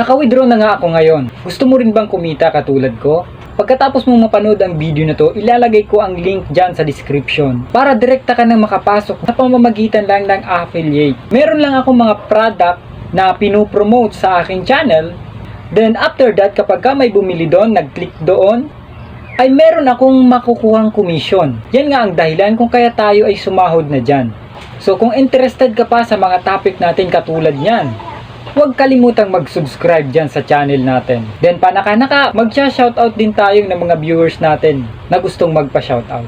Naka-withdraw na nga ako ngayon. Gusto mo rin bang kumita katulad ko? Pagkatapos mong mapanood ang video na to, ilalagay ko ang link dyan sa description para direkta ka nang makapasok sa pamamagitan lang ng affiliate. Meron lang ako mga product na pinopromote sa aking channel. Then after that, kapag ka may bumili doon, nag-click doon, ay meron akong makukuhang commission. Yan nga ang dahilan kung kaya tayo ay sumahod na dyan. So kung interested ka pa sa mga topic natin katulad niyan, huwag kalimutang mag-subscribe dyan sa channel natin. Then panaka-naka, mag-shoutout din tayo ng mga viewers natin na gustong magpa-shoutout.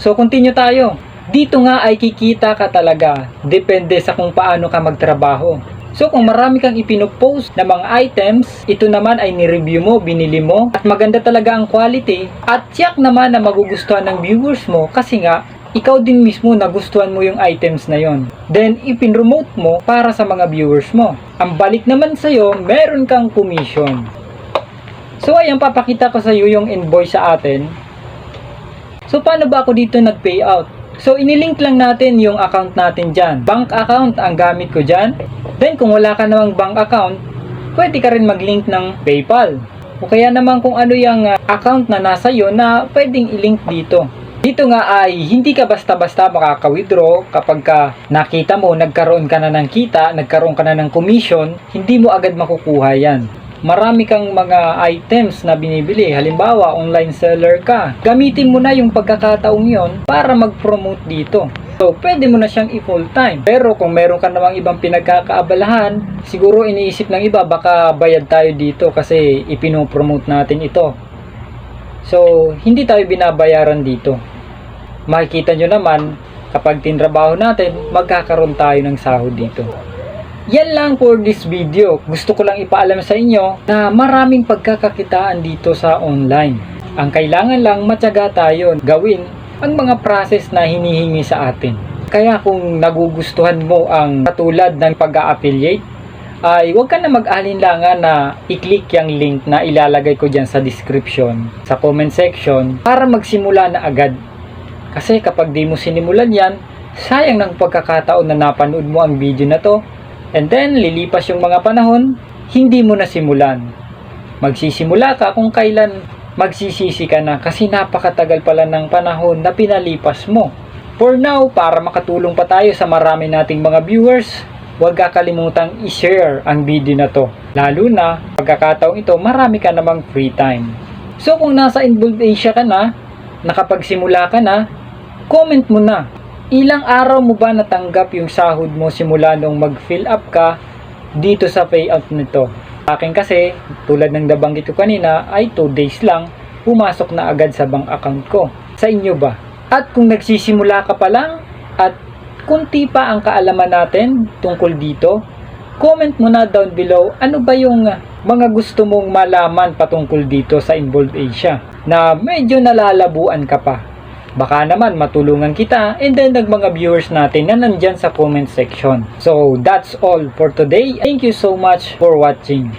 So continue tayo. Dito nga ay kikita ka talaga. Depende sa kung paano ka magtrabaho. So kung marami kang ipinopost na mga items, ito naman ay ni-review mo, binili mo, at maganda talaga ang quality, at tiyak naman na magugustuhan ng viewers mo kasi nga, ikaw din mismo nagustuhan mo yung items na yon. Then, ipinremote mo para sa mga viewers mo. Ang balik naman sa'yo, meron kang commission. So, ayan, papakita ko sa iyo yung invoice sa atin. So, paano ba ako dito nag-payout? So, inilink lang natin yung account natin dyan. Bank account ang gamit ko dyan. Then, kung wala ka namang bank account, pwede ka rin mag-link ng PayPal. O kaya naman kung ano yung uh, account na nasa iyo na pwedeng i-link dito. Dito nga ay hindi ka basta-basta makaka-withdraw kapag ka nakita mo nagkaroon ka na ng kita, nagkaroon ka na ng commission, hindi mo agad makukuha yan. Marami kang mga items na binibili. Halimbawa, online seller ka. Gamitin mo na yung pagkakataong yon para mag-promote dito. So, pwede mo na siyang i-full time. Pero kung meron ka namang ibang pinagkakaabalahan, siguro iniisip ng iba, baka bayad tayo dito kasi ipinopromote natin ito. So, hindi tayo binabayaran dito. Makikita nyo naman, kapag tinrabaho natin, magkakaroon tayo ng sahod dito. Yan lang for this video. Gusto ko lang ipaalam sa inyo na maraming pagkakakitaan dito sa online. Ang kailangan lang matyaga tayo gawin ang mga process na hinihingi sa atin. Kaya kung nagugustuhan mo ang katulad ng pag-affiliate, ay huwag ka na mag-alinlangan na i-click yung link na ilalagay ko dyan sa description, sa comment section, para magsimula na agad. Kasi kapag di mo sinimulan yan, sayang ng pagkakataon na napanood mo ang video na to, and then lilipas yung mga panahon, hindi mo na simulan. Magsisimula ka kung kailan magsisisi ka na kasi napakatagal pala ng panahon na pinalipas mo. For now, para makatulong pa tayo sa marami nating mga viewers, huwag kakalimutang i-share ang video na to. Lalo na, pagkakataong ito, marami ka namang free time. So kung nasa Involved Asia ka na, nakapagsimula ka na, comment mo na. Ilang araw mo ba natanggap yung sahod mo simula nung mag-fill up ka dito sa payout nito? Akin kasi, tulad ng nabanggit ko kanina, ay 2 days lang, pumasok na agad sa bank account ko. Sa inyo ba? At kung nagsisimula ka pa lang, at kunti pa ang kaalaman natin tungkol dito, comment mo na down below ano ba yung mga gusto mong malaman patungkol dito sa Involved Asia na medyo nalalabuan ka pa. Baka naman matulungan kita and then ng mga viewers natin na nandyan sa comment section. So that's all for today. Thank you so much for watching.